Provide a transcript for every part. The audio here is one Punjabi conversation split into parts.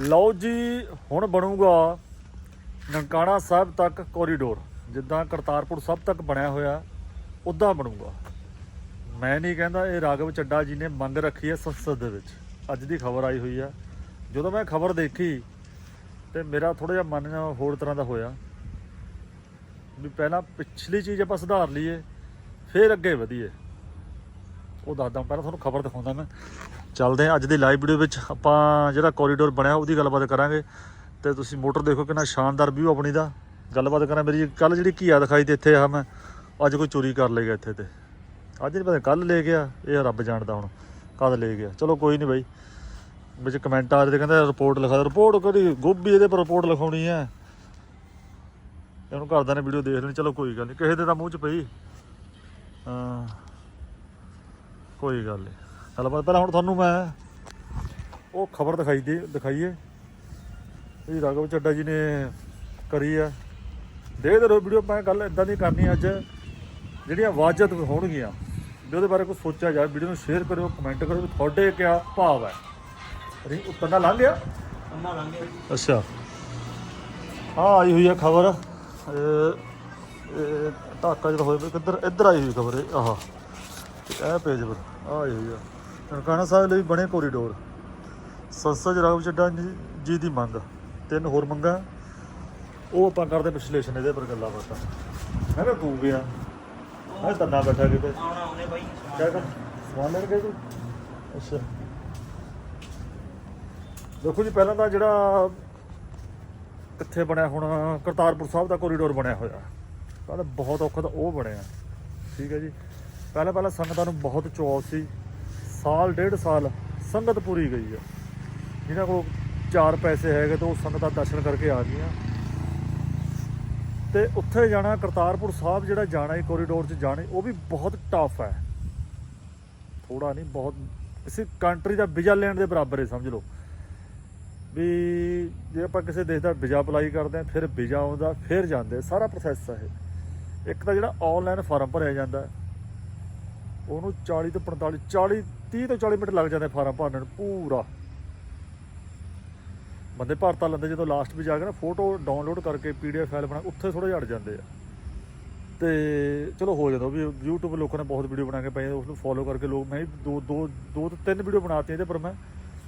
ਲਓ ਜੀ, ਹੁਣ ਬਣੂਗਾ ਨਨਕਾਣਾ ਸਾਹਿਬ ਤੱਕ ਕੋਰੀਡੋਰ ਜਿੱਦਾਂ ਕਰਤਾਰਪੁਰ ਸਾਹਿਬ ਤੱਕ ਬਣਿਆ ਹੋਇਆ, ਉਦਾਂ ਬਣੂਗਾ। ਮੈਂ ਨਹੀਂ ਕਹਿੰਦਾ ਇਹ ਰਾਘਵ ਚੱਡਾ ਜੀ ਨੇ ਮੰਗ ਰੱਖੀ ਹੈ ਸੰਸਦ ਦੇ ਵਿੱਚ। ਅੱਜ ਦੀ ਖਬਰ ਆਈ ਹੋਈ ਆ। ਜਦੋਂ ਮੈਂ ਖਬਰ ਦੇਖੀ, ਤੇ ਮੇਰਾ ਥੋੜਾ ਜਿਹਾ ਮਨ ਹੋਰ ਤਰ੍ਹਾਂ ਦਾ ਹੋਇਆ। ਵੀ ਪਹਿਲਾਂ ਪਿਛਲੀ ਚੀਜ਼ ਆਪਾਂ ਸੁਧਾਰ ਲਈਏ, ਫਿਰ ਅੱਗੇ ਵਧੀਏ। ਉਹ ਦੱਸਦਾ, ਪਹਿਲਾਂ ਤੁਹਾਨੂੰ ਖਬਰ ਦਿਖਾਉਂਦਾ ਮੈਂ। ਚੱਲਦੇ ਹਾਂ ਅੱਜ ਦੀ ਲਾਈਵ ਵੀਡੀਓ ਵਿੱਚ। ਆਪਾਂ ਜਿਹੜਾ ਕੋਰੀਡੋਰ ਬਣਿਆ, ਉਹਦੀ ਗੱਲਬਾਤ ਕਰਾਂਗੇ। ਤੇ ਤੁਸੀਂ ਮੋਟਰ ਦੇਖੋ ਕਿੰਨਾ ਸ਼ਾਨਦਾਰ ਵਿਊ ਆਪਣੀ ਦਾ। ਗੱਲਬਾਤ ਕਰਾਂ ਮੇਰੀ। ਕੱਲ ਜਿਹੜੀ ਘੀਆ ਦਿਖਾਈ ਤੇ ਇੱਥੇ ਆ ਮੈਂ, ਅੱਜ ਕੋਈ ਚੋਰੀ ਕਰ ਲੇਗਾ ਇੱਥੇ ਤੇ। ਅੱਜ ਨਹੀਂ ਪਤਾ ਕੱਲ ਲੈ ਗਿਆ। ਇਹ ਰੱਬ ਜਾਣਦਾ ਹੁਣ ਕਦ ਲੈ ਗਿਆ। ਚਲੋ ਕੋਈ ਨਹੀਂ ਬਾਈ। ਵਿੱਚ ਕਮੈਂਟ ਆ ਰਹੇ ਤੇ ਕਹਿੰਦੇ ਰਿਪੋਰਟ ਲਿਖਾ ਰਿਪੋਰਟ ਕਰੀ ਗੋਭੀ ਇਹਦੇ ਪਰ ਰਿਪੋਰਟ ਲਿਖਾਉਣੀ ਹੈ ਇਹਨੂੰ ਘਰਦਿਆਂ ਨੇ ਵੀਡੀਓ ਦੇਖ ਲੈਣੀ। ਚਲੋ ਕੋਈ ਗੱਲ ਨਹੀਂ ਕਿਸੇ ਦੇ ਤਾਂ ਮੂੰਹ 'ਚ ਪਈ। ਹਾਂ। ਕੋਈ ਗੱਲ ਨਹੀਂ ਗੱਲਬਾਤ ਪਹਿਲਾਂ ਹੁਣ ਤੁਹਾਨੂੰ ਮੈਂ ਉਹ ਖਬਰ ਦਿਖਾਈ ਦੇ ਦਿਖਾਈਏ। ਇਹ ਰਾਘਵ ਚੱਡਾ ਜੀ ਨੇ ਕਰੀ ਆ। ਦੇਖਦੇ ਰਹੋ ਵੀਡੀਓ ਮੈਂ ਗੱਲ ਇਦਾਂ ਦੀ ਕਰਨੀ ਅੱਜ ਜਿਹੜੀਆਂ ਵਾਜਤ ਹੋਣਗੀਆਂ ਵੀ ਉਹਦੇ ਬਾਰੇ ਕੁਝ ਸੋਚਿਆ ਜਾਵੇ ਵੀਡੀਓ ਨੂੰ ਸ਼ੇਅਰ ਕਰਿਓ ਕਮੈਂਟ ਕਰਿਓ ਵੀ ਤੁਹਾਡੇ ਕਿਆ ਭਾਵ ਹੈ। ਅਰੇ ਉੱਤਰ ਨਾ ਲੰਘ ਗਿਆ ਅੰਮਾ ਲੰਘੇ ਅੱਛਾ। ਆ ਆਈ ਹੋਈ ਆ ਖਬਰ। ਇਹ ਟਾਕਾ ਜਿਹੜਾ ਹੋਇਆ ਕਿੱਧਰ ਇੱਧਰ ਆਈ ਹੋਈ ਖਬਰ ਇਹ ਆਹ। ਇਹ ਪੇਜ ਪਰ ਆ ਆਈ ਹੋਈ ਆ। ਨਨਕਾਣਾ ਸਾਹਿਬ ਲਈ ਬਣੇ ਕੋਰੀਡੋਰ ਸੰਸਦ ਰਾਘਵ ਚੱਡਾ ਜੀ- ਦੀ ਮੰਗ। ਤਿੰਨ ਹੋਰ ਮੰਗਾਂ। ਉਹ ਆਪਾਂ ਕਰਦੇ ਵਿਸ਼ਲੇਸ਼ਣ ਇਹਦੇ ਪਰ ਗੱਲਾਂ ਬਾਤਾਂ। ਮੈਂ ਕਿਹਾ ਤੂੰ ਗਿਆ ਮੈਂ ਤੰਨਾ ਬੈਠਾ ਕਿਤੇ। ਆਉਣਾ ਉਹਨੇ ਬਾਈ। ਕਿਆ ਕਰ ਸਮਾਨ ਲੈਣ ਗਏ ਤੂੰ? ਅੱਛਾ। ਦੇਖੋ ਜੀ ਪਹਿਲਾਂ ਤਾਂ ਜਿਹੜਾ ਕਿੱਥੇ ਬਣਿਆ ਹੁਣ ਕਰਤਾਰਪੁਰ ਸਾਹਿਬ ਦਾ ਕੋਰੀਡੋਰ ਬਣਿਆ ਹੋਇਆ। ਪਹਿਲਾਂ ਬਹੁਤ ਔਖਾ ਤਾਂ ਉਹ ਬਣਿਆ। ਠੀਕ ਹੈ ਜੀ। ਪਹਿਲਾਂ ਪਹਿਲਾਂ ਸੰਗਤਾਂ ਨੂੰ ਬਹੁਤ ਚੌਕ ਸੀ। ਸਾਲ, ਡੇਢ ਸਾਲ ਸੰਗਤ ਪੂਰੀ ਗਈ ਆ। ਜਿਹਨਾਂ ਕੋਲ ਚਾਰ ਪੈਸੇ ਹੈਗੇ ਤਾਂ ਉਹ ਸੰਗਤਾਂ ਦਰਸ਼ਨ ਕਰਕੇ ਆ ਗਈਆਂ। ਤੇ ਉੱਥੇ ਜਾਣਾ, ਕਰਤਾਰਪੁਰ ਸਾਹਿਬ ਜਿਹੜਾ ਜਾਣਾ ਹੈ ਕੋਰੀਡੋਰ 'ਚ ਜਾਣੇ, ਉਹ ਵੀ ਬਹੁਤ ਟਫ ਹੈ। ਥੋੜਾ ਨਹੀਂ, ਬਹੁਤ ਕਿਸੇ ਕੰਟਰੀ ਦਾ ਵੀਜ਼ਾ ਲੈਣ ਦੇ ਬਰਾਬਰ ਹੈ, ਸਮਝ ਲਓ। ਵੀ ਜੇ ਆਪਾਂ ਕਿਸੇ ਦੇਸ਼ ਦਾ ਵੀਜ਼ਾ ਅਪਲਾਈ ਕਰਦੇ ਆ ਫਿਰ ਵੀਜ਼ਾ ਆਉਂਦਾ, ਫਿਰ ਜਾਂਦੇ, ਸਾਰਾ ਪ੍ਰੋਸੈਸ ਹੈ ਇਹ। ਇੱਕ ਤਾਂ ਜਿਹੜਾ ਆਨਲਾਈਨ ਫਾਰਮ ਭਰਿਆ ਜਾਂਦਾ ਉਹਨੂੰ 40 ਤੋਂ 45 40 30 ਤੋਂ 40 ਮਿੰਟ ਲੱਗ ਜਾਂਦੇ ਫਾਰਮ ਭਰਨ ਨੂੰ, ਪੂਰਾ। ਬੰਦੇ ਭਰਤਾ ਲੈਂਦੇ ਜਦੋਂ ਲਾਸਟ ਵੀ ਜਾ ਕੇ ਨਾ ਫੋਟੋ ਡਾਊਨਲੋਡ ਕਰਕੇ ਪੀਡੀਐਫ ਫਾਈਲ ਬਣਾ, ਉੱਥੇ ਥੋੜੇ ਜੜ ਜਾਂਦੇ ਆ। ਤੇ ਚਲੋ ਹੋ ਜਾਂਦਾ ਵੀ YouTube ਲੋਕਾਂ ਨੇ ਬਹੁਤ ਵੀਡੀਓ ਬਣਾ ਕੇ ਪਏ ਉਸ ਨੂੰ ਫੋਲੋ ਕਰਕੇ ਲੋਕ, ਮੈਂ ਵੀ ਦੋ ਦੋ ਦੋ ਤੋਂ ਤਿੰਨ ਵੀਡੀਓ ਬਣਾਤੀਆਂ ਇਹਦੇ ਪਰ ਮੈਂ,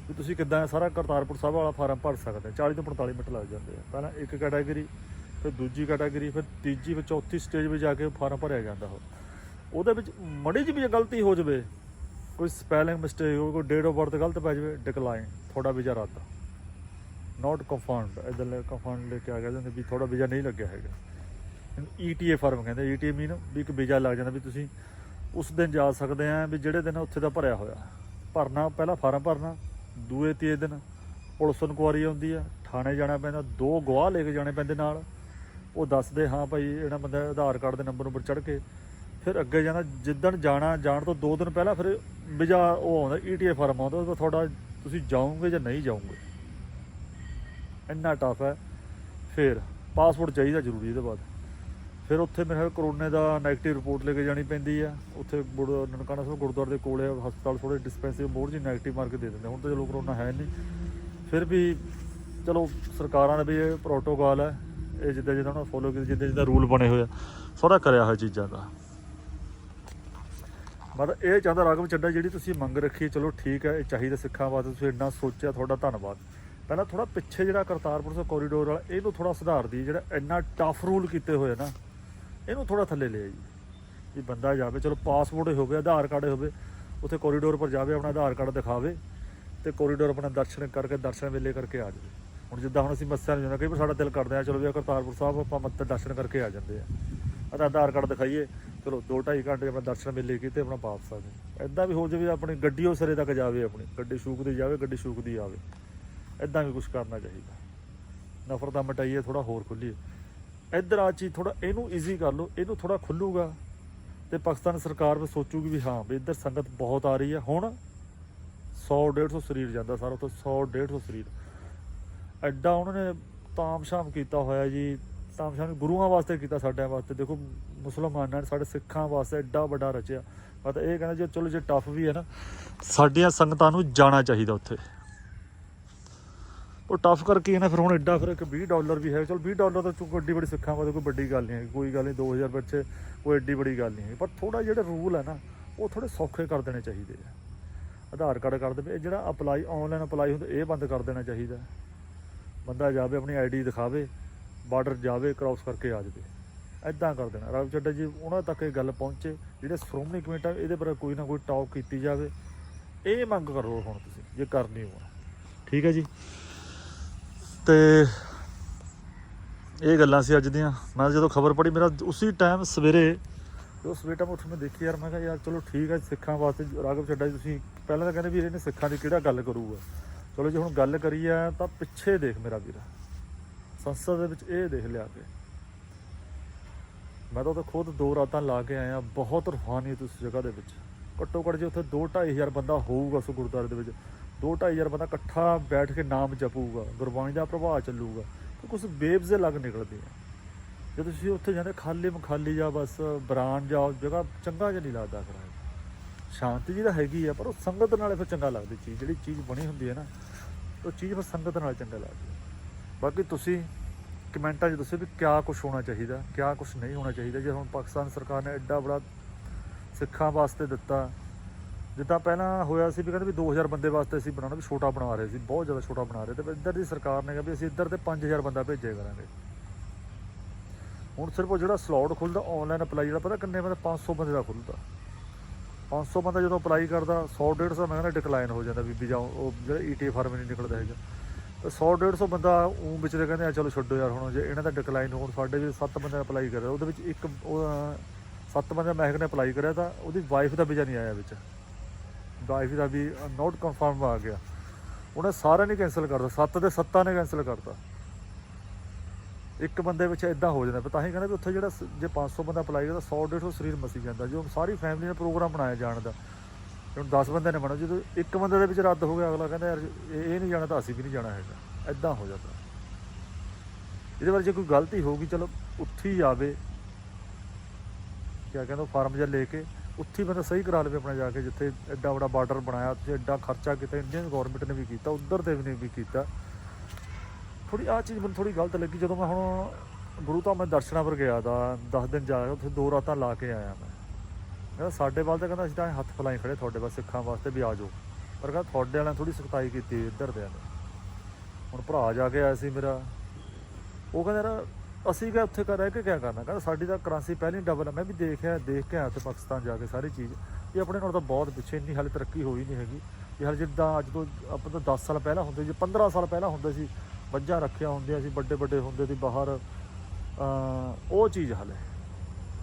ਵੀ ਤੁਸੀਂ ਕਿੱਦਾਂ ਸਾਰਾ ਕਰਤਾਰਪੁਰ ਸਾਹਿਬ ਵਾਲਾ ਫਾਰਮ ਭਰ ਸਕਦੇ ਹੋ। 40 ਤੋਂ 45 ਮਿੰਟ ਲੱਗ ਜਾਂਦੇ ਆ। ਪਹਿਲਾਂ ਇੱਕ ਕੈਟਾਗਰੀ ਫਿਰ ਦੂਜੀ ਕੈਟਾਗਰੀ ਫਿਰ ਤੀਜੀ, ਫਿਰ ਚੌਥੀ ਸਟੇਜ 'ਤੇ ਜਾ ਕੇ ਫਾਰਮ ਭਰਿਆ ਜਾਂਦਾ ਉਹ। ਉਹਦੇ ਵਿੱਚ ਮੜੀ ਜਿਹੀ ਵੀ ਗਲਤੀ ਹੋ ਜਾਵੇ, ਕੋਈ ਸਪੈਲਿੰਗ ਮਿਸਟੇਕ ਹੋ ਕੋਈ ਡੇਟ ਆਫ ਬਰਥ ਗਲਤ ਪੈ ਜਾਵੇ ਡਿਕਲਾਈਨ ਤੁਹਾਡਾ ਵੀਜ਼ਾ ਰੱਦ। ਨਾਟ ਕਨਫਰਮਡ ਇਧਰ ਲੈ ਕਨਫਰਮ ਲੈ ਕੇ ਆ ਗਿਆ ਜਾਂਦੇ ਵੀ ਤੁਹਾਡਾ ਵੀਜ਼ਾ ਨਹੀਂ ਲੱਗਿਆ ਹੈਗਾ। ਈਟੀਏ ਫਾਰਮ ਕਹਿੰਦੇ ਈਟੀਏ ਮੀਨ ਵੀ ਇੱਕ ਵੀਜ਼ਾ ਲੱਗ ਜਾਂਦਾ ਵੀ ਤੁਸੀਂ ਉਸ ਦਿਨ ਜਾ ਸਕਦੇ ਆ ਵੀ ਜਿਹੜੇ ਦਿਨ ਉੱਥੇ ਦਾ ਭਰਿਆ ਹੋਇਆ। ਭਰਨਾ, ਪਹਿਲਾਂ ਫਾਰਮ ਭਰਨਾ, ਦੂਏ ਤੀਏ ਦਿਨ ਪੁਲਿਸ ਇਨਕੁਆਰੀ ਆਉਂਦੀ ਆ, ਥਾਣੇ ਜਾਣਾ ਪੈਂਦਾ, ਦੋ ਗਵਾਹ ਲੈ ਕੇ ਜਾਣੇ ਪੈਂਦੇ ਨਾਲ। ਉਹ ਦੱਸਦੇ, ਹਾਂ ਭਾਈ, ਇਹਨਾਂ ਬੰਦਾ ਆਧਾਰ ਕਾਰਡ ਦੇ ਨੰਬਰ ਉੱਪਰ ਚੜ੍ਹ ਕੇ ਫਿਰ ਅੱਗੇ ਜਾਣਾ ਜਿੱਦਣ ਜਾਣਾ ਜਾਣ ਤੋਂ ਦੋ ਦਿਨ ਪਹਿਲਾਂ ਫਿਰ ਵੀਜ਼ਾ ਉਹ ਆਉਂਦਾ ਈਟੀਏ ਫਾਰਮ ਆਉਂਦਾ ਉਹ ਤੋਂ ਤੁਹਾਡਾ ਤੁਸੀਂ ਜਾਓਗੇ ਜਾਂ ਨਹੀਂ ਜਾਓਗੇ? ਇੰਨਾ ਟਫ ਹੈ। ਫਿਰ ਪਾਸਪੋਰਟ ਚਾਹੀਦਾ ਜ਼ਰੂਰੀ ਇਹਦੇ ਬਾਅਦ। ਫਿਰ ਉੱਥੇ ਮੇਰੇ ਕਰੋਨੇ ਦਾ ਨੈਗੇਟਿਵ ਰਿਪੋਰਟ ਲੈ ਕੇ ਜਾਣੀ ਪੈਂਦੀ ਆ। ਉੱਥੇ ਗੁਰ- ਨਨਕਾਣਾ ਸਾਹਿਬ ਗੁਰਦੁਆਰੇ ਦੇ ਕੋਲੇ ਆ, ਹਸਪਤਾਲ ਥੋੜੇ ਡਿਸਪੈਂਸਰੀ ਮੋੜ ਜੀ ਨੈਗੇਟਿਵ ਮਾਰ ਕੇ ਦੇ ਦਿੰਦੇ ਹੁਣ ਤਾਂ ਚਲੋ ਕਰੋਨਾ ਹੈ ਨਹੀਂ। ਫਿਰ ਵੀ ਚਲੋ ਸਰਕਾਰਾਂ ਦਾ ਵੀ ਇਹ ਪ੍ਰੋਟੋਕਾਲ ਹੈ ਇਹ ਜਿੱਦਾਂ ਜਿੱਦਾਂ ਉਹਨਾਂ ਫੋਲੋ ਕੀਤੀ ਜਿੱਦਾਂ ਜਿੱਦਾਂ ਰੂਲ ਬਣੇ ਹੋਏ ਆ। ਸਾਰਾ ਕਰਿਆ ਹੋਇਆ ਚੀਜ਼ਾਂ ਦਾ। ਮਤਲਬ ਇਹ ਚਾਹੁੰਦਾ ਰਾਗਵ ਚੱਡਾ ਜਿਹੜੀ ਤੁਸੀਂ ਮੰਗ ਰੱਖੀ ਚਲੋ ਠੀਕ ਹੈ, ਇਹ ਚਾਹੀਦਾ ਸਿੱਖਾਂ ਵਾਸਤੇ, ਤੁਸੀਂ ਇੰਨਾ ਸੋਚਿਆ, ਤੁਹਾਡਾ ਧੰਨਵਾਦ। ਪਹਿਲਾਂ ਥੋੜਾ ਪਿੱਛੇ ਜਿਹੜਾ ਕਰਤਾਰਪੁਰ ਸਾਹਿਬ ਕੋਰੀਡੋਰ ਵਾਲਾ, ਇਹਨੂੰ ਥੋੜਾ ਸੁਧਾਰ ਦੀ, ਜਿਹੜਾ ਇੰਨਾ ਟਫ ਰੂਲ ਕੀਤੇ ਹੋਏ ਨਾ, ਇਹਨੂੰ ਥੋੜਾ ਥੱਲੇ ਲਿਆ ਜੀ ਵੀ ਬੰਦਾ ਜਾਵੇ, ਚਲੋ ਪਾਸਪੋਰਟ ਹੋਵੇ ਆਧਾਰ ਕਾਰਡ ਹੋਵੇ, ਉੱਥੇ ਕੋਰੀਡੋਰ ਪਰ ਜਾਵੇ, ਆਪਣਾ ਆਧਾਰ ਕਾਰਡ ਦਿਖਾਵੇ, ਤੇ ਕੋਰੀਡੋਰ ਆਪਣਾ ਦਰਸ਼ਨ ਕਰਕੇ, ਦਰਸ਼ਨ ਵੇਲੇ ਕਰਕੇ ਆ ਜਾਵੇ। ਹੁਣ ਜਿੱਦਾਂ ਹੁਣ ਅਸੀਂ ਮੱਸਿਆ ਨੂੰ ਜਾਂਦਾ ਕਈ ਵਾਰ ਸਾਡਾ ਦਿਲ ਕਰਦਾ ਆ ਚਲੋ ਵੀ ਕਰਤਾਰਪੁਰ ਸਾਹਿਬ, ਆਪਾਂ ਮੱਤ ਦਰਸ਼ਨ ਕਰਕੇ ਆ ਜਾਂਦੇ ਆ ਅਤੇ ਆਧਾਰ ਕਾਰਡ ਦਿਖਾਈਏ। ਚਲੋ 2.5 ਘੰਟੇ ਆਪਣਾ ਦਰਸ਼ਨ ਮੇਲੇ ਕੀਤੇ, ਆਪਣਾ ਵਾਪਸ ਆ ਗਏ। ਐਦਾਂ ਵੀ ਹੋ ਜਾਵੇ, ਆਪਣੀ ਗੱਡੀ ਉਹ ਸਿਰੇ ਤੱਕ ਜਾਵੇ ਆਪਣੀ। ਗੱਡੀ ਸ਼ੂਕਦੀ ਜਾਵੇ, ਗੱਡੀ ਸ਼ੂਕਦੀ ਆਵੇ। ਐਦਾਂ ਵੀ ਕੁਝ ਕਰਨਾ ਚਾਹੀਦਾ। ਨਫ਼ਰਤਾਂ ਮਟਾਈਏ ਥੋੜਾ ਹੋਰ ਖੁੱਲੀਏ। ਇੱਧਰ ਆ ਚੀਜ਼ ਥੋੜਾ ਇਹਨੂੰ ਈਜ਼ੀ ਕਰ ਲਓ, ਇਹਨੂੰ ਥੋੜਾ ਖੁੱਲੂਗਾ। ਤੇ ਪਾਕਿਸਤਾਨ ਸਰਕਾਰ ਵੀ ਸੋਚੂਗੀ ਵੀ ਹਾਂ, ਵੀ ਇੱਧਰ ਸੰਗਤ ਬਹੁਤ ਆ ਰਹੀ ਹੈ। ਹੁਣ 100 150 ਸਰੀਰ ਜਾਂਦਾ ਸਾਰਾ ਤੋਂ 100 150 ਸਰੀਰ। ਐਡਾ ਉਹਨਾਂ ਨੇ ਤਾਮਸ਼ਾਮ ਕੀਤਾ ਹੋਇਆ ਜੀ। ਤਾਂ ਤਾਮਸ਼ਾਮ ਗੁਰੂਆਂ ਵਾਸਤੇ ਕੀਤਾ ਸਾਡਿਆਂ ਵਾਸਤੇ। ਦੇਖੋ, ਮੁਸਲਮਾਨਾਂ ਨੇ ਸਾਡੇ ਸਿੱਖਾਂ ਵਾਸਤੇ ਐਡਾ ਵੱਡਾ ਰਚਿਆ। ਮੈਂ ਤਾਂ ਇਹ ਕਹਿੰਦਾ ਜੇ, ਚਲੋ, ਜੇ ਟਫ ਵੀ ਹੈ ਨਾ, ਸਾਡੀਆਂ ਸੰਗਤਾਂ ਨੂੰ ਜਾਣਾ ਚਾਹੀਦਾ ਉੱਥੇ। ਉਹ ਟਫ ਕਰਕੇ ਨਾ, ਫਿਰ ਹੁਣ ਐਡਾ ਫਿਰ ਇੱਕ 20 ਡਾਲਰ ਵੀ ਹੈ। ਚਲ 20 ਡਾਲਰ ਤਾਂ ਚੁੱਕ ਏਡੀ ਵੱਡੀ ਸਿੱਖਾਂ ਵਾਸਤੇ ਕੋਈ ਵੱਡੀ ਗੱਲ ਨਹੀਂ ਹੈ ਕੋਈ ਗੱਲ ਨਹੀਂ 2000 ਬੱਚੇ ਕੋਈ ਐਡੀ ਵੱਡੀ ਗੱਲ ਨਹੀਂ ਹੈ ਪਰ ਥੋੜਾ ਜਿਹੜਾ ਰੂਲ ਹੈ ਨਾ, ਉਹ ਥੋੜੇ ਸੌਖੇ ਕਰ ਦੇਣੇ ਚਾਹੀਦੇ ਆ। ਆਧਾਰ ਕਾਰਡ ਕਰ ਦੇਵੇ, ਇਹ ਜਿਹੜਾ ਅਪਲਾਈ ਆਨਲਾਈਨ ਅਪਲਾਈ ਹੁੰਦਾ, ਇਹ ਬੰਦ ਕਰ ਦੇਣਾ ਚਾਹੀਦਾ। ਬੰਦਾ ਜਾਵੇ, ਆਪਣੀ ਆਈਡੀ ਦਿਖਾਵੇ। ਬਾਰਡਰ ਜਾਵੇ ਕ੍ਰਾਸ ਕਰਕੇ ਆ ਜਾਵੇ। ਐਦਾਂ ਕਰ ਦੇਣਾ। ਰਵ ਚੱਡਾ ਜੀ ਉਹਨਾਂ ਤੱਕ ਇਹ ਗੱਲ ਪਹੁੰਚੇ ਜਿਹੜੇ ਸ਼੍ਰੋਮਣੀ ਕਮੇਟੀ ਆ, ਇਹਦੇ ਪਰ ਕੋਈ ਨਾ ਕੋਈ ਟਾਕ ਕੀਤੀ ਜਾਵੇ। ਇਹ ਮੰਗ ਕਰੋ ਹੁਣ ਤੁਸੀਂ ਜੇ ਕਰਨੀ ਹੋ ਠੀਕ ਹੈ ਜੀ? ਤੇ ਇਹ ਗੱਲਾਂ ਸੀ ਅੱਜ ਦੀਆਂ। ਮੈਂ ਜਦੋਂ ਖਬਰ ਪੜੀ ਮੇਰਾ ਉਸੇ ਟਾਈਮ ਸਵੇਰੇ ਜਦੋਂ ਸਵੇਰੇ ਟਾਈਮ ਉੱਠ ਮੈਂ ਦੇਖੀ ਯਾਰ ਮੈਂ ਕਿਹਾ ਯਾਰ ਚਲੋ ਠੀਕ ਹੈ ਸਿੱਖਾਂ ਵਾਸਤੇ। ਰਾਘਵ ਚੱਡਾ ਜੀ ਤੁਸੀਂ ਪਹਿਲਾਂ ਤਾਂ ਕਹਿੰਦੇ ਵੀ ਇਹਨੇ ਸਿੱਖਾਂ ਦੀ ਕਿਹੜਾ ਗੱਲ ਕਰੂਗਾ। ਚਲੋ ਜੇ ਹੁਣ ਗੱਲ ਕਰੀ ਆ ਤਾਂ ਪਿੱਛੇ ਦੇਖ ਮੇਰਾ ਵੀਰਾ। ਸੰਸਦ ਦੇ ਵਿੱਚ ਇਹ ਦੇਖ ਲਿਆ ਕੇ ਮੈਂ ਤਾਂ ਉੱਥੇ ਖੁਦ ਦੋ ਰਾਤਾਂ ਲਾ ਕੇ ਆਇਆ, ਬਹੁਤ ਰੂਹਾਨੀਅਤ ਉਸ ਜਗ੍ਹਾ ਦੇ ਵਿੱਚ। ਘੱਟੋ ਘੱਟ ਜੇ ਉੱਥੇ 2 ਹਜ਼ਾਰ ਬੰਦਾ ਹੋਊਗਾ ਉਸ ਗੁਰਦੁਆਰੇ ਦੇ ਵਿੱਚ 2 ਹਜ਼ਾਰ ਬੰਦਾ ਇਕੱਠਾ ਬੈਠ ਕੇ ਨਾਮ ਜਪੂਗਾ, ਗੁਰਬਾਣੀ ਦਾ ਪ੍ਰਭਾਵ ਚੱਲੂਗਾ, ਤੇ ਕੁਝ ਵੇਵਸ ਲੱਗ ਨਿਕਲਦੇ ਆ। ਜੇ ਤੁਸੀਂ ਉੱਥੇ ਜਾਂਦੇ ਖਾਲੀ ਮਖਾਲੀ ਜਾਂ ਬਸ, ਬਰਾਨ ਜਾਓ ਜਗ੍ਹਾ ਚੰਗਾ ਜਿਹਾ ਨਹੀਂ ਲੱਗਦਾ ਫਿਰ। ਸ਼ਾਂਤੀ ਜੀ ਤਾਂ ਹੈਗੀ ਆ, ਪਰ ਉਹ ਸੰਗਤ ਨਾਲ ਫਿਰ ਚੰਗਾ ਲੱਗਦੀ, ਚੀਜ਼ ਜਿਹੜੀ ਚੀਜ਼ ਬਣੀ ਹੁੰਦੀ ਹੈ ਨਾ, ਉਹ ਚੀਜ਼ ਫਿਰ ਸੰਗਤ ਨਾਲ ਚੰਗਾ ਲੱਗਦੀ ਬਾਕੀ ਤੁਸੀਂ ਕਮੈਂਟਾਂ 'ਚ ਦੱਸੋ ਵੀ ਕਿਆ ਕੁਝ ਹੋਣਾ ਚਾਹੀਦਾ, ਕਿਆ ਕੁਝ ਨਹੀਂ ਹੋਣਾ ਚਾਹੀਦਾ। ਜੇ ਹੁਣ ਪਾਕਿਸਤਾਨ ਸਰਕਾਰ ਨੇ ਐਡਾ ਬੜਾ ਸਿੱਖਾਂ ਵਾਸਤੇ ਦਿੱਤਾ, ਜਿੱਦਾਂ ਪਹਿਲਾਂ ਹੋਇਆ ਸੀ ਵੀ ਕਹਿੰਦੇ ਵੀ 2000 ਬੰਦੇ ਵਾਸਤੇ ਅਸੀਂ ਬਣਾਉਣਾ, ਵੀ ਛੋਟਾ ਬਣਾ ਰਹੇ ਸੀ, ਬਹੁਤ ਜ਼ਿਆਦਾ ਛੋਟਾ ਬਣਾ ਰਹੇ ਤੇ ਇੱਧਰ ਦੀ ਸਰਕਾਰ ਨੇ ਕਿਹਾ ਵੀ ਅਸੀਂ ਇੱਧਰ ਤੇ 5000 ਬੰਦਾ ਭੇਜਿਆ ਕਰਾਂਗੇ। ਹੁਣ ਸਿਰਫ ਉਹ ਜਿਹੜਾ ਸਲੋਟ ਖੁੱਲਦਾ ਆਨਲਾਈਨ ਅਪਲਾਈ ਜਿਹੜਾ, ਪਤਾ ਕਿੰਨੇ ਬੰਦੇ 500 ਬੰਦੇ ਦਾ ਖੁੱਲਦਾ। 500 ਬੰਦਾ ਜਦੋਂ ਅਪਲਾਈ ਕਰਦਾ 100 150 ਮੈਂ ਕਹਿੰਦਾ ਡਿਕਲਾਈਨ ਹੋ ਜਾਂਦਾ ਵੀ ਜਾਂ ਉਹ ਜਿਹੜਾ ਈਟੀ ਫਾਰਮ ਨਹੀਂ ਨਿਕਲਦਾ ਹੈਗਾ। ਤੇ 100 150 ਬੰਦਾ ਉਹ ਵਿਚਲੇ ਕਹਿੰਦੇ ਆ, ਚਲੋ ਛੱਡੋ ਯਾਰ ਹੁਣ, ਜੇ ਇਹਨਾਂ ਦਾ ਡਿਕਲਾਈਨ ਹੋਣ, ਸਾਡੇ ਵੀ 7 ਬੰਦੇ ਅਪਲਾਈ ਕਰਿਆ, ਉਹਦੇ ਵਿੱਚ ਇੱਕ, ਉਹ 7 ਬੰਦੇ ਮਹਿਕ ਨੇ ਅਪਲਾਈ ਕਰਿਆ ਤਾਂ ਉਹਦੀ ਵਾਈਫ ਦਾ ਵੀਜ਼ਾ ਨਹੀਂ ਆਇਆ ਵਿੱਚ। ਵਾਈਫ ਦਾ ਵੀ ਨੋਟ ਕਨਫਰਮ ਆ ਗਿਆ। ਉਹਨੇ ਸਾਰਿਆਂ ਨੇ ਕੈਨਸਲ ਕਰਤਾ 7 ਦੇ 7 ਨੇ ਕੈਨਸਲ ਕਰਤਾ ਇੱਕ ਬੰਦੇ ਵਿੱਚ ਇਦਾਂ ਹੋ ਜਾਂਦਾ ਪਰ ਤਾਂ ਹੀ ਕਹਿੰਦੇ ਵੀ ਉੱਥੇ ਜਿਹੜਾ ਸ- ਜੇ 500 ਬੰਦਾ ਅਪਲਾਈ ਕਰਦਾ 100 150 ਸਰੀਰ ਮਸੀ ਜਾਂਦਾ, ਜੋ ਸਾਰੀ ਫੈਮਿਲੀ ਨੇ ਪ੍ਰੋਗਰਾਮ ਬਣਾਇਆ ਜਾਣ ਦਾ। ਹੁਣ 10 ਬੰਦੇ ਨੇ ਬਣੋ, ਜਦੋਂ ਇੱਕ ਬੰਦੇ ਦੇ ਵਿੱਚ ਰੱਦ ਹੋ ਗਿਆ, ਅਗਲਾ ਕਹਿੰਦਾ ਯਾਰ ਇਹ ਨਹੀਂ ਜਾਣਾ ਤਾਂ ਅਸੀਂ ਵੀ ਨਹੀਂ ਜਾਣਾ ਹੈਗਾ। ਇਦਾਂ ਹੋ ਜਾਂਦਾ। ਇਹਦੇ ਬਾਰੇ ਜੇ ਕੋਈ ਗਲਤੀ ਹੋਊਗੀ ਚਲੋ ਉੱਥੇ ਹੀ ਆਵੇ। ਕਿਆ ਕਹਿੰਦਾ ਫਾਰਮ ਜਿਹਾ ਲੈ ਕੇ ਉੱਥੇ ਹੀ ਬੰਦਾ ਸਹੀ ਕਰਾ ਲਵੇ ਆਪਣਾ ਜਾ ਕੇ, ਜਿੱਥੇ ਐਡਾ ਵੱਡਾ ਬਾਰਡਰ ਬਣਾਇਆ, ਉੱਥੇ ਐਡਾ ਖਰਚਾ ਕੀਤਾ, ਇੰਡੀਅਨ ਗਵਰਨਮੈਂਟ ਨੇ ਵੀ ਕੀਤਾ, ਉਧਰ ਤੇ ਵੀ ਨੇ ਵੀ ਕੀਤਾ। ਥੋੜੀ ਆ ਚੀਜ਼ ਮੈਨੂੰ ਥੋੜੀ ਗਲਤ ਲੱਗੀ, ਜਦੋਂ ਮੈਂ ਹੁਣ ਗੁਰੂ ਤਾਂ ਮੈਂ ਦਰਸ਼ਨਾਂ ਪਰ ਗਿਆ ਦਾ 10 ਦਿਨ ਜਾ ਕੇ ਉੱਥੇ ਦੋ ਰਾਤਾਂ ਲਾ ਕੇ ਆਇਆ ਮੈਂ। ਕਹਿੰਦਾ ਸਾਡੇ ਵੱਲ ਤਾਂ ਕਹਿੰਦਾ ਅਸੀਂ ਤਾਂ ਹੱਥ ਫਲਾਈ ਖੜੇ ਤੁਹਾਡੇ ਵੱਲ ਸਿੱਖਾਂ ਵਾਸਤੇ ਵੀ ਆ ਜਾਓ। ਪਰ ਕਹਿੰਦਾ ਤੁਹਾਡੇ ਵਾਲਿਆਂ ਥੋੜੀ ਸਖਤਾਈ ਕੀਤੀ ਇੱਧਰ ਦੇ ਨੇ ਹੁਣ ਭਰਾ ਜਾ ਕੇ ਆਇਆ ਸੀ ਮੇਰਾ। ਉਹ ਕਹਿੰਦਾ ਯਾਰ, ਅਸੀਂ ਕਿਹਾ ਉੱਥੇ ਕਰ ਰਹਿ ਕੇ ਕਿਆ ਕਰਨਾ? ਕਹਿੰਦਾ ਸਾਡੀ ਤਾਂ ਕਰੰਸੀ ਪਹਿਲੀ ਡਬਲ ਹੈ ਮੈਂ ਵੀ ਦੇਖਿਆ, ਦੇਖ ਕੇ ਆਇਆ ਉੱਥੇ ਪਾਕਿਸਤਾਨ ਜਾ ਕੇ ਸਾਰੀ ਚੀਜ਼। ਇਹ ਆਪਣੇ ਨਾਲ ਤਾਂ ਬਹੁਤ ਪਿੱਛੇ, ਇੰਨੀ ਹਾਲੇ ਤਰੱਕੀ ਹੋਈ ਨਹੀਂ ਹੈਗੀ। ਇਹ ਹਾਲੇ ਜਿੱਦਾਂ ਅੱਜ ਤੋਂ ਆਪਾਂ ਤਾਂ 10 ਸਾਲ ਪਹਿਲਾਂ ਹੁੰਦੇ ਸੀ 15 ਸਾਲ ਪਹਿਲਾਂ ਹੁੰਦੇ ਸੀ। ਮੱਝਾਂ ਰੱਖਿਆ ਹੁੰਦੀਆਂ ਸੀ, ਵੱਡੇ ਵੱਡੇ ਹੁੰਦੇ ਸੀ ਬਾਹਰ। ਉਹ ਚੀਜ਼ ਹਾਲੇ।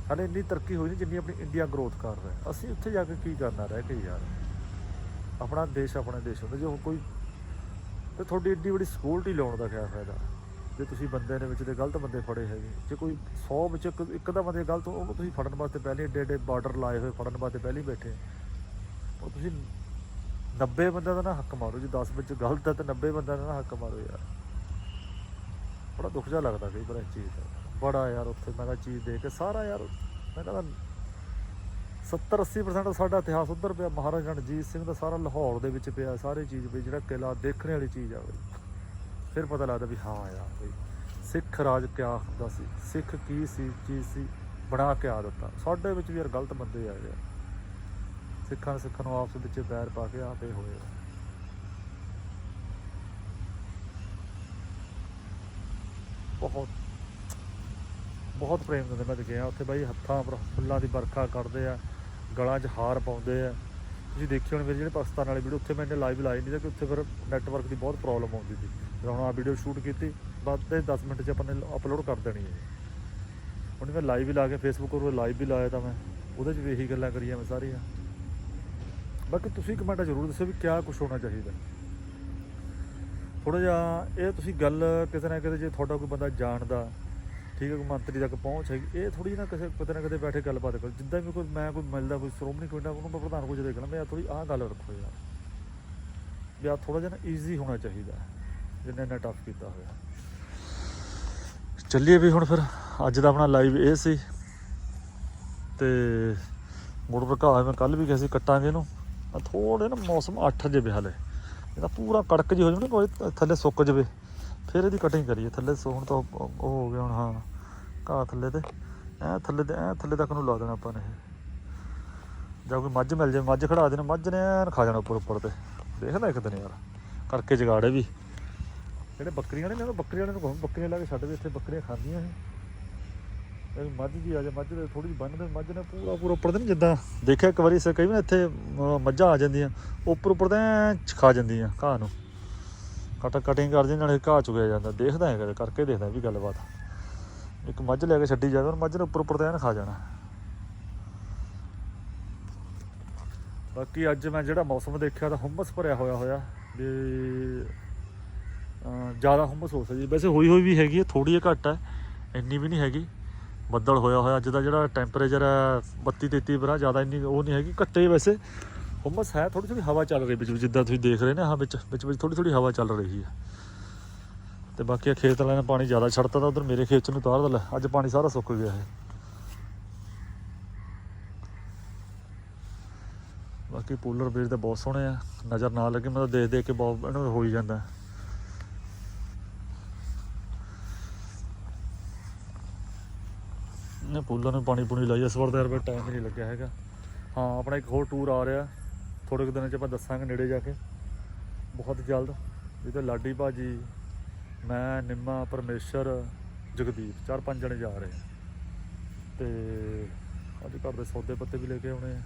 ਹਾਲੇ ਇੰਨੀ ਤਰੱਕੀ ਹੋਈ ਨਹੀਂ ਜਿੰਨੀ ਆਪਣੀ ਇੰਡੀਆ ਗਰੋਥ ਕਰ ਰਿਹਾ। ਅਸੀਂ ਉੱਥੇ ਜਾ ਕੇ ਕੀ ਕਰਨਾ, ਰਹਿ ਕੇ ਯਾਰ। ਆਪਣਾ ਦੇਸ਼, ਆਪਣੇ ਦੇਸ਼ ਹੁੰਦਾ। ਜੇ ਹੁਣ ਕੋਈ ਤੇ ਤੁਹਾਡੀ ਏਡੀ ਵੱਡੀ ਸਿਕਿਉਰਿਟੀ ਲਾਉਣ ਦਾ ਕਿਆ ਫਾਇਦਾ? ਜੇ ਤੁਸੀਂ ਬੰਦੇ ਦੇ ਵਿੱਚ ਦੇ ਗਲਤ ਬੰਦੇ ਫੜੇ ਹੈਗੇ। ਜੇ ਕੋਈ 100 ਵਿੱਚ ਇੱਕ ਇੱਕ ਦਾ ਬੰਦੇ ਗਲਤ, ਉਹਨੂੰ ਤੁਸੀਂ ਫੜਨ ਵਾਸਤੇ ਪਹਿਲੇ ਏਡੇ ਏਡੇ ਬਾਰਡਰ ਲਾਏ ਹੋਏ, ਫੜਨ ਵਾਸਤੇ ਪਹਿਲੇ ਬੈਠੇ। ਉਹ ਤੁਸੀਂ 90 ਬੰਦਿਆਂ ਦਾ ਨਾ ਹੱਕ ਮਾਰੋ। ਜੇ 10 ਵਿੱਚ ਗਲਤ ਹੈ ਤਾਂ 90 ਬੰਦਿਆਂ ਦਾ ਨਾ ਹੱਕ ਮਾਰੋ ਯਾਰ। ਬੜਾ ਦੁੱਖ ਜਿਹਾ ਲੱਗਦਾ ਕਈ ਵਾਰ ਇਸ ਚੀਜ਼ ਦਾ। ਬੜਾ ਯਾਰ ਉੱਥੇ ਮੈਂ ਤਾਂ ਚੀਜ਼ ਦੇਖ ਕੇ ਸਾਰਾ ਯਾਰ ਮੈਂ ਕਹਿੰਦਾ 70 80% ਸਾਡਾ ਇਤਿਹਾਸ ਉੱਧਰ ਪਿਆ, ਮਹਾਰਾਜਾ ਰਣਜੀਤ ਸਿੰਘ ਦਾ ਸਾਰਾ ਲਾਹੌਰ ਦੇ ਵਿੱਚ ਪਿਆ, ਸਾਰੇ ਚੀਜ਼ ਵੀ ਜਿਹੜਾ ਕਿਲਾ ਦੇਖਣ ਵਾਲੀ ਚੀਜ਼ ਆ ਬਈ। ਫਿਰ ਪਤਾ ਲੱਗਦਾ ਵੀ ਹਾਂ ਯਾਰ ਬਈ, ਸਿੱਖ ਰਾਜ ਕਿਆ ਹੁੰਦਾ ਸੀ, ਸਿੱਖ ਕੀ ਸੀ, ਚੀਜ਼ ਸੀ, ਬਣਾ ਕੇ ਆ ਦਿੱਤਾ। ਸਾਡੇ ਵਿੱਚ ਵੀ ਯਾਰ ਗਲਤ ਬੰਦੇ ਆ ਗਏ ਸਿੱਖਾਂ ਸਿੱਖਾਂ ਨੂੰ ਆਪਸ ਵਿੱਚ ਬੈਰ ਪਾ ਕੇ ਆਪੇ ਹੋਏ ਆ। ਬਹੁਤ ਬਹੁਤ ਪ੍ਰੇਮ ਦਿੰਦੇ ਮੈਂ ਦੇਖਿਆ ਉੱਥੇ ਬਾਈ, ਹੱਥਾਂ ਪਰ ਫੁੱਲਾਂ ਦੀ ਵਰਖਾ ਕਰਦੇ ਆ, ਗਲਾਂ 'ਚ ਹਾਰ ਪਾਉਂਦੇ ਆ। ਤੁਸੀਂ ਦੇਖੀ ਹੋਣੀ ਮੇਰੇ ਜਿਹੜੇ ਪਾਕਿਸਤਾਨ ਵਾਲੇ ਵੀਡੀਓ, ਉੱਥੇ ਮੈਂ ਲਾਈਵ ਲਾਈ ਨਹੀਂ ਤਾਂ ਕਿ ਉੱਥੇ ਫਿਰ ਨੈਟਵਰਕ ਦੀ ਬਹੁਤ ਪ੍ਰੋਬਲਮ ਆਉਂਦੀ ਸੀ। ਜਦੋਂ ਹੁਣ ਆ ਵੀਡੀਓ ਸ਼ੂਟ ਕੀਤੀ ਬਾਅਦ ਦੇ 10 ਮਿੰਟ 'ਚ ਆਪਾਂ ਨੇ ਅਪਲੋਡ ਕਰ ਦੇਣੀ ਹੈ। ਹੁਣ ਮੈਂ ਲਾਈਵ ਵੀ ਲਾ ਕੇ ਫੇਸਬੁੱਕ ਉੱਪਰ ਲਾਈਵ ਵੀ ਲਾਇਆ ਤਾਂ ਮੈਂ, ਉਹਦੇ 'ਚ ਵੀ ਇਹੀ ਗੱਲਾਂ ਕਰੀਆਂ ਮੈਂ ਸਾਰੀਆਂ। ਬਾਕੀ ਤੁਸੀਂ ਕਮੈਂਟ ਜ਼ਰੂਰ ਦੱਸੋ ਵੀ ਕਿਆ ਕੁਝ ਹੋਣਾ ਚਾਹੀਦਾ। ਥੋੜਾ ਜਿਹਾ ਇਹ ਤੁਸੀਂ ਗੱਲ ਕਿਤੇ ਨਾ ਕਿਤੇ ਜੇ ਤੁਹਾਡਾ ਕੋਈ ਬੰਦਾ ਜਾਣਦਾ ਠੀਕ ਹੈ ਮੰਤਰੀ ਤੱਕ ਪਹੁੰਚ ਹੈਗੀ। ਇਹ ਥੋੜੀ ਨਾ ਕਿਸੇ ਕਿਤੇ ਨਾ ਕਿਤੇ ਬੈਠੇ ਗੱਲਬਾਤ ਕਰੋ। ਜਿੱਦਾਂ ਵੀ ਕੋਈ ਮੈਂ ਕੋਈ ਮਿਲਦਾ, ਕੋਈ ਸ਼੍ਰੋਮਣੀ ਕਮੇਟੀ ਉਹਨੂੰ ਮੈਂ ਪ੍ਰਧਾਨ ਕੋਈ ਦੇਖ ਲਾਂ ਮੈਂ ਥੋੜੀ ਆਹ ਗੱਲ ਰੱਖੋ ਯਾਰ। ਵੀ ਆ ਥੋੜਾ ਜਿਹਾ ਨਾ ਈਜ਼ੀ ਹੋਣਾ ਚਾਹੀਦਾ ਜਿੰਨੇ ਨੇ ਟਫ ਕੀਤਾ ਹੋਇਆ। ਚੱਲੀਏ ਵੀ ਹੁਣ ਫਿਰ, ਅੱਜ ਦਾ ਆਪਣਾ ਲਾਈਵ ਇਹ ਸੀ। ਤੇ ਮੁੜ ਭਰਕਾ ਮੈਂ ਕੱਲ ਵੀ ਕਿਹਾ ਸੀ, ਕੱਟਾਂਗੇ ਇਹਨੂੰ। ਆ ਥੋੜੇ ਨਾ ਮੌਸਮ 8 ਜੇ ਵੀ ਹਾਲੇ। ਇਹਦਾ ਪੂਰਾ ਕੜਕ ਜੀ ਹੋ ਜਾਵੇ ਨਾ, ਕੋਈ ਥੱਲੇ ਸੁੱਕ ਜਵੇ। ਫਿਰ ਇਹਦੀ ਕਟਿੰਗ ਕਰੀਏ, ਥੱਲੇ ਸੋ- ਹੁਣ ਤਾਂ ਉਹ ਉਹ ਹੋ ਗਿਆ ਹੁਣ, ਹਾਂ। ਘਾਹ ਥੱਲੇ ਤੇ। ਐ ਥੱਲੇ ਤੇ ਐ ਥੱਲੇ ਤੱਕ ਨੂੰ ਲਾ ਦੇਣਾ ਆਪਾਂ ਨੇ ਜਾਂ ਕੋਈ ਮੱਝ ਮਿਲ ਜਾਵੇ ਮੱਝ ਖੜਾ ਦੇਣਾ, ਮੱਝ ਨੇ ਐਨ ਖਾ ਜਾਣਾ ਉੱਪਰ ਉੱਪਰ ਤੇ। ਦੇਖਦਾ ਇੱਕ ਦਿਨ ਯਾਰ, ਕਰਕੇ ਜਗਾੜੇ ਵੀ। ਜਿਹੜੇ ਬੱਕਰੀਆਂ ਨੇ ਨਾ, ਬੱਕਰੀਆਂ ਨੂੰ ਕਹੋ ਬੱਕਰੀਆਂ ਲਾ ਕੇ ਛੱਡ ਦੇ ਇੱਥੇ ਬੱਕਰੀਆਂ ਖਾਂਦੀਆਂ ਇਹ ਇਹ ਮੱਝ ਜੀ ਆ ਜਾ, ਮੱਝ ਦੇ ਥੋੜੀ ਜਿਹੀ ਬੰਨ੍ਹ ਮੱਝ ਨੇ ਪੂਰਾ ਪੂਰਾ ਉੱਪਰ ਤੇ ਜਿੱਦਾਂ। ਦੇਖਿਆ ਇੱਕ ਵਾਰੀ ਸੇ ਕਈ ਵਾਰ ਇੱਥੇ ਮੱਝਾਂ ਆ ਜਾਂਦੀਆਂ, ਉੱਪਰ ਉੱਪਰ ਤੇ ਐਂ ਖਾ ਜਾਂਦੀਆਂ ਘਾਹ ਨੂੰ। ਕਟ ਕਟਿੰਗ ਕਰਦੇ ਦਿੰਦੇ ਨਾਲੇ ਘਾਹ ਚੁਗਿਆ ਜਾਂਦਾ। ਦੇਖਦਾ ਹੈ ਕਰਕੇ ਦੇਖਦਾ ਵੀ ਗੱਲਬਾਤ। ਇੱਕ ਮੱਝ ਲੈ ਕੇ ਛੱਡੀ ਜਾਵੇ ਉਹਨੂੰ ਮੱਝ ਨੇ ਉੱਪਰ ਉੱਪਰ ਤੇ ਖਾ ਜਾਣਾ। ਬਾਕੀ ਅੱਜ ਮੈਂ ਜਿਹੜਾ ਮੌਸਮ ਦੇਖਿਆ ਤਾਂ ਹੁਮਸ ਭਰਿਆ ਹੋਇਆ ਹੋਇਆ, ਵੀ ਜ਼ਿਆਦਾ ਹੁਮਸ ਹੋ ਸਕਦੀ। ਵੈਸੇ ਹੋਈ ਹੋਈ ਵੀ ਹੈਗੀ ਹੈ ਥੋੜੀ ਜਿਹੀ ਘੱਟ ਹੈ ਇੰਨੀ ਵੀ ਨਹੀਂ ਹੈਗੀ। ਬੱਦਲ ਹੋਇਆ ਹੋਇਆ, ਅੱਜ ਦਾ ਜਿਹੜਾ ਟੈਂਪਰੇਚਰ ਹੈ 32 33 ਬਰਾ ਜ਼ਿਆਦਾ ਇੰਨੀ ਉਹ ਨਹੀਂ ਹੈਗੀ, ਘੱਟੇ ਵੈਸੇ। ਹੁਮਸ ਹੈ ਥੋੜੀ ਥੋੜੀ ਹਵਾ ਚੱਲ ਰਹੀ ਵਿੱਚ ਜਿੱਦਾਂ ਤੁਸੀਂ ਦੇਖ ਰਹੇ ਨੇ, ਹਾਂ ਵਿੱਚ ਵਿੱਚ ਵਿੱਚ ਥੋੜੀ ਥੋੜੀ ਹਵਾ ਚੱਲ ਰਹੀ ਹੈ। ਤੇ ਬਾਕੀ ਖੇਤ ਵਾਲਿਆਂ ਨੇ ਪਾਣੀ ਜ਼ਿਆਦਾ ਛੱਡਤਾ ਤਾਂ ਉਧਰ ਮੇਰੇ ਖੇਤ ਚ ਨੂੰ ਤਾਰ ਦਿਲਾ ਅੱਜ ਪਾਣੀ ਸਾਰਾ ਸੁੱਕ ਗਿਆ ਹੈ ਬਾਕੀ ਪੂਲਰ ਬੇਜ ਤਾਂ ਬਹੁਤ ਸੋਹਣੇ ਆ, ਨਜ਼ਰ ਨਾ ਲੱਗੇ, ਮੈਂ ਤਾਂ ਦੇਖ ਦੇਖ ਕੇ ਬਹੁਤ ਇਹਨੂੰ ਹੋ ਹੀ ਜਾਂਦਾ। ਨੇ ਪੂਲਰ ਨੂੰ ਪਾਣੀ ਪੂਣੀ ਲਾਈ ਇਸ ਵਾਰ ਤਾਂ ਯਾਰ ਟਾਈਮ ਨਹੀਂ ਲੱਗਿਆ ਹੈਗਾ। ਹਾਂ, ਆਪਣਾ ਇੱਕ ਹੋਰ ਟੂਰ ਆ ਰਿਹਾ। ਥੋੜੇ ਕੁ ਦਿਨਾਂ ਚ ਆਪਾਂ ਦੱਸਾਂਗੇ ਨੇੜੇ ਜਾ ਕੇ। ਬਹੁਤ ਜਲਦ। ਜਿਹਦੇ ਲਾਡੀ ਭਾਜੀ, ਮੈਂ, ਨਿੰਮਾ, ਪਰਮੇਸ਼ਰ, ਜਗਦੀਪ, ਚਾਰ ਪੰਜ ਜਣੇ ਜਾ ਰਹੇ ਆ। ਤੇ ਅੱਜ ਘਰ ਦੇ ਸੌਦੇ ਪੱਤੇ ਵੀ ਲੈ ਕੇ ਆਉਣੇ ਆ।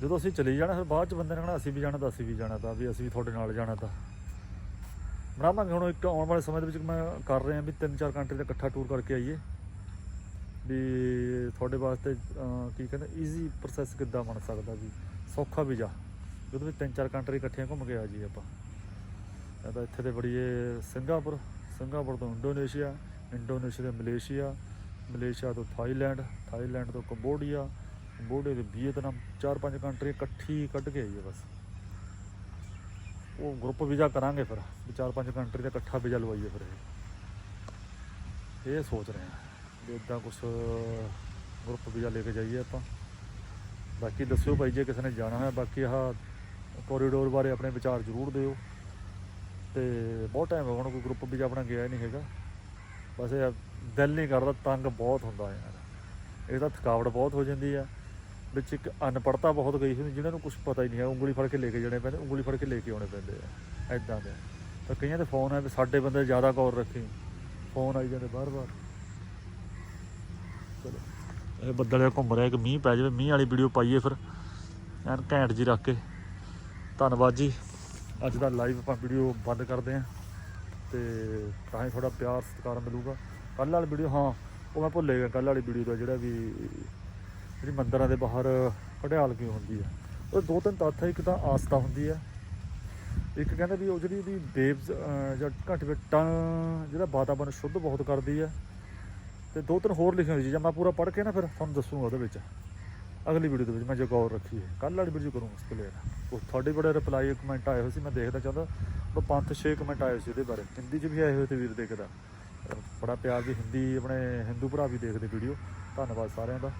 ਜਦੋਂ ਅਸੀਂ ਚਲੇ ਜਾਣਾ, ਫਿਰ ਬਾਅਦ ਚ ਬੰਦੇ ਨੇ ਕਹਣਾ, ਅਸੀਂ ਵੀ ਜਾਣਾ ਤਾਂ ਅਸੀਂ ਵੀ ਜਾਣਾ ਤਾਂ, ਵੀ ਅਸੀਂ ਵੀ ਤੁਹਾਡੇ ਨਾਲ ਜਾਣਾ ਤਾਂ। ਬਣਾਵਾਂਗੇ ਹੁਣ ਇੱਕ ਆਉਣ ਵਾਲੇ ਸਮੇਂ ਦੇ ਵਿੱਚ ਮੈਂ ਕਰ ਰਿਹਾ ਵੀ ਤਿੰਨ ਚਾਰ ਘੰਟੇ ਦਾ ਇਕੱਠਾ ਟੂਰ ਕਰਕੇ ਆਈਏ। ਵੀ ਤੁਹਾਡੇ ਵਾਸਤੇ ਕੀ ਕਹਿੰਦੇ ਈਜ਼ੀ ਪ੍ਰੋਸੈਸ ਕਿੱਦਾਂ ਬਣ ਸਕਦਾ ਵੀ ਸੌਖਾ ਵੀਜ਼ਾ ਜਦੋਂ ਵੀ ਤਿੰਨ ਚਾਰ ਕੰਟਰੀ ਇਕੱਠੀਆਂ ਘੁੰਮ ਕੇ ਆ ਜੀ ਆਪਾਂ। ਇਹ ਤਾਂ ਇੱਥੇ ਤੇ ਬੜੀਏ ਸਿੰਗਾਪੁਰ ਸਿੰਗਾਪੁਰ ਤੋਂ ਇੰਡੋਨੇਸ਼ੀਆ ਇੰਡੋਨੇਸ਼ੀਆ ਤੋਂ ਮਲੇਸ਼ੀਆ ਮਲੇਸ਼ੀਆ ਤੋਂ ਥਾਈਲੈਂਡ ਥਾਈਲੈਂਡ ਤੋਂ ਕੰਬੋਡੀਆ ਕੰਬੋਡੀਆ ਤੋਂ ਵੀਅਤਨਾਮ, ਚਾਰ ਪੰਜ ਕੰਟਰੀ ਇਕੱਠੀ ਕੱਢ ਕੇ ਆਈਏ ਬਸ। ਉਹ ਗਰੁੱਪ ਵੀਜ਼ਾ ਕਰਾਂਗੇ ਫਿਰ। ਵੀ ਚਾਰ ਪੰਜ ਕੰਟਰੀ ਦਾ ਇਕੱਠਾ ਵੀਜ਼ਾ ਲਵਾਈਏ ਫਿਰ ਇਹ। ਇਹ ਸੋਚ ਰਹੇ ਹਾਂ। ਵੀ ਇਦਾਂ ਕੁਝ ਗਰੁੱਪ ਵੀਜ਼ਾ ਲੈ ਕੇ ਜਾਈਏ ਆਪਾਂ। ਬਾਕੀ ਦੱਸਿਓ ਭਾਈ ਜੇ ਕਿਸੇ ਨੇ ਜਾਣਾ ਹੈ ਬਾਕੀ ਆਹ ਕੋਰੀਡੋਰ ਬਾਰੇ ਆਪਣੇ ਵਿਚਾਰ ਜ਼ਰੂਰ ਦਿਓ। ਤੇ ਬਹੁਤ ਟਾਈਮ ਹੋ ਗਿਆ ਕੋਈ ਗਰੁੱਪ ਵੀਜ਼ਾ ਆਪਣਾ ਗਿਆ ਨਹੀਂ ਹੈਗਾ। ਬਸ ਇਹ ਦਿਲ ਨਹੀਂ ਕਰਦਾ, ਤੰਗ ਬਹੁਤ ਹੁੰਦਾ ਯਾਰ। ਇਹ ਤਾਂ ਥਕਾਵਟ ਬਹੁਤ ਹੋ ਜਾਂਦੀ ਆ। ਵਿੱਚ ਇੱਕ ਅਨਪੜਤਾ ਬਹੁਤ ਗਈ ਹੁੰਦੀ, ਜਿਹਨਾਂ ਨੂੰ ਕੁਝ ਪਤਾ ਹੀ ਨਹੀਂ ਹੈ, ਉਂਗਲੀ ਫੜ ਕੇ ਲੈ ਕੇ ਜਾਣੇ ਪੈਂਦੇ, ਉਂਗਲੀ ਫੜ ਕੇ ਲੈ ਕੇ ਆਉਣੇ ਪੈਂਦੇ ਆ ਐਦਾਂ ਦੇ। ਤਾਂ ਕਈਆਂ ਦੇ ਫੋਨ ਆ ਵੀ ਸਾਡੇ ਬੰਦੇ ਜ਼ਿਆਦਾ ਗੌਰ ਰੱਖੀ। ਫੋਨ ਆਈ ਜਾਂਦੇ ਬਾਰ-ਬਾਰ। ਇਹ ਬੱਦਲ ਜਿਹਾ ਘੁੰਮ ਰਿਹਾ ਕਿ ਮੀਂਹ ਪੈ ਜਾਵੇ, ਮੀਂਹ ਵਾਲੀ ਵੀਡੀਓ ਪਾਈਏ ਫਿਰ। ਐਨ ਘੈਂਟ ਜੀ ਰੱਖ ਕੇ। ਧੰਨਵਾਦ ਜੀ। ਅੱਜ ਦਾ ਲਾਈਵ ਆਪਾਂ ਵੀਡੀਓ ਬੰਦ ਕਰਦੇ ਆਂ। ਤੇ ਤਾਂ ਹੀ ਥੋੜਾ ਪਿਆਰ, ਸਤਿਕਾਰ ਮਿਲੂਗਾ। ਕੱਲ੍ਹ ਵਾਲੀ ਵੀਡੀਓ, ਹਾਂ, ਉਹ ਮੈਂ ਭੁੱਲ ਗਿਆ, ਕੱਲ੍ਹ ਵਾਲੀ ਵੀਡੀਓ ਦਾ ਜਿਹੜਾ ਵੀ ਜਿਹੜੀ ਮੰਦਰਾਂ ਦੇ ਬਾਹਰ ਘੜਿਆਲ ਕਿਉਂ ਹੁੰਦੀ ਹੈ ਉਹ ਦੋ ਤਿੰਨ ਤੱਥ ਹੈ ਇੱਕ ਤਾਂ ਆਸਥਾ ਹੁੰਦੀ ਹੈ ਇੱਕ ਕਹਿੰਦਾ ਵੀ ਉਹ ਜਿਹੜੀ ਉਹਦੀ ਵੇਵਸ ਜਾਂ ਘੱਟ ਟਾਂ, ਜਿਹੜਾ ਵਾਤਾਵਰਨ ਸ਼ੁੱਧ ਬਹੁਤ ਕਰਦੀ ਹੈ ਤੇ ਦੋ ਤਿੰਨ ਹੋਰ ਲਿਖੀਆਂ ਹੋਈ ਚੀਜ਼ਾਂ ਮੈਂ ਪੂਰਾ ਪੜ੍ਹ ਕੇ ਨਾ ਫਿਰ ਤੁਹਾਨੂੰ ਦੱਸੂਗਾ ਉਹਦੇ ਵਿੱਚ। ਅਗਲੀ ਵੀਡੀਓ ਦੇ ਵਿੱਚ ਮੈਂ ਜੋ ਗੌਰ ਰੱਖੀ ਹੈ। ਕੱਲ੍ਹ ਵਾਲੀ ਵੀਡੀਓ ਕਰੂੰਗਾ ਉਸ ਕਲੀਅਰ ਉਹ ਤੁਹਾਡੇ ਬੜੇ ਰਿਪਲਾਈ ਕਮੈਂਟ ਆਏ ਹੋਏ ਸੀ ਮੈਂ ਦੇਖਦਾ ਚਾਹੁੰਦਾ ਉਹ ਪੰਜ ਛੇ ਕਮੈਂਟ ਆਏ ਸੀ ਉਹਦੇ ਬਾਰੇ। ਹਿੰਦੀ 'ਚ ਵੀ ਆਏ ਹੋਏ ਤੇ ਵੀਰ ਦੇਖਦਾ। ਬੜਾ ਪਿਆਰ ਦੀ ਹਿੰਦੀ ਆਪਣੇ ਹਿੰਦੂ ਭਰਾ ਵੀ ਦੇਖਦੇ ਵੀਡੀਓ ਧੰਨਵਾਦ ਸਾਰਿਆਂ ਦਾ।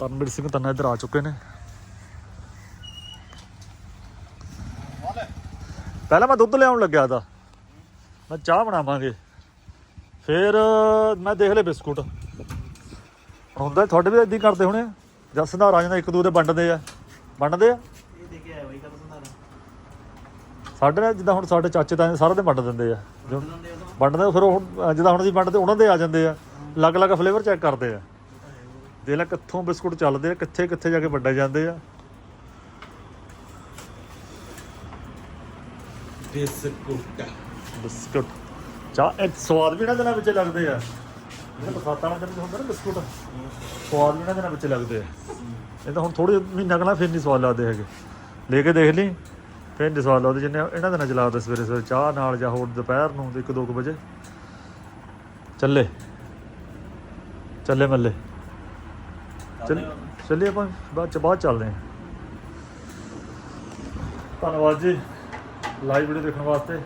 ਤਨਵੀਰ ਸਿੰਘ ਤੰਨਾ ਇੱਧਰ ਆ ਚੁੱਕੇ ਨੇ। ਪਹਿਲਾਂ ਮੈਂ ਦੁੱਧ ਲਿਆਉਣ ਲੱਗਿਆ ਤਾਂ। ਮੈਂ ਚਾਹ ਬਣਾਵਾਂਗੇ। ਫਿਰ ਮੈਂ ਦੇਖ ਲਏ ਬਿਸਕੁਟ। ਹੁੰਦਾ ਤੁਹਾਡੇ ਵੀ ਇਦਾਂ ਕਰਦੇ ਹੋਣੇ ਜਾਂ ਸੰਧਾਰ ਜਾਂਦਾ ਇੱਕ ਦੂਜੇ ਵੰਡਦੇ ਆ। ਵੰਡਦੇ ਆ? ਇਹ ਦੇ ਕੇ ਆਇਆ ਬਾਈ ਕਦੋਂ ਸੰਧਾਰਾ ਸਾਡੇ ਨਾਲ ਜਿੱਦਾਂ ਹੁਣ ਸਾਡੇ ਚਾਚੇ ਤਾਏ ਸਾਰੇ ਦੇ ਵੰਡ ਦਿੰਦੇ ਆ। ਵੰਡਦੇ ਫਿਰ ਉਹ ਜਿੱਦਾਂ ਹੁਣ ਅਸੀਂ ਵੰਡਦੇ ਉਹਨਾਂ ਦੇ ਆ ਜਾਂਦੇ ਆ। ਅਲੱਗ-ਅਲੱਗ ਫਲੇਵਰ ਚੈੱਕ ਕਰਦੇ ਆ। ਦੇਖ ਲੈ ਕਿੱਥੋਂ ਬਿਸਕੁਟ ਚੱਲਦੇ ਆ ਕਿੱਥੇ ਕਿੱਥੇ ਜਾ ਕੇ ਵੰਡੇ ਜਾਂਦੇ ਆ। ਬਿਸਕੁਟ। ਬਿਸਕੁਟ। ਚਾਹ, ਇਹ ਸਵਾਦ ਵੀ ਇਹਨਾਂ ਦਿਨਾਂ ਵਿੱਚ ਲੱਗਦੇ ਆ। ਜਿਹੜੇ ਬਰਸਾਤਾਂ ਵਾਲੇ ਦਿਨ 'ਚ ਹੁੰਦਾ ਨਾ ਬਿਸਕੁਟ, ਸਵਾਦ ਵੀ ਇਹਨਾਂ ਦੇ ਵਿੱਚ ਲੱਗਦੇ ਆ। ਇਹ ਤਾਂ ਹੁਣ ਥੋੜੇ ਮਹੀਨਾ ਕਣਾ ਫਿਰ ਨਹੀਂ ਸਵਾਦ ਲੱਗਦੇ ਹੈਗੇ। ਲੈ ਕੇ ਦੇਖ ਲਈ, ਫਿਰ ਨਹੀਂ ਸਵਾਦ ਲੱਗਦੇ ਜਿੰਨੇ ਇਹਨਾਂ ਦੇ ਨਾਲ ਚਲਾਉਂਦੇ ਸਵੇਰੇ ਸਵੇਰੇ ਚਾਹ ਨਾਲ ਜਾਂ ਹੋਰ ਦੁਪਹਿਰ ਨੂੰ 1-2 ਵਜੇ। ਚੱਲੇ। ਚੱਲੇ ਮੱਲੇ। ਚੱਲ, ਚੱਲੀਏ ਆਪਾਂ, ਬਾਅਦ ਚ, ਬਾਅਦ ਚੱਲਦੇ ਹਾਂ ਧੰਨਵਾਦ ਜੀ ਲਾਈਵ ਵੀਡੀਓ ਦੇਖਣ ਵਾਸਤੇ।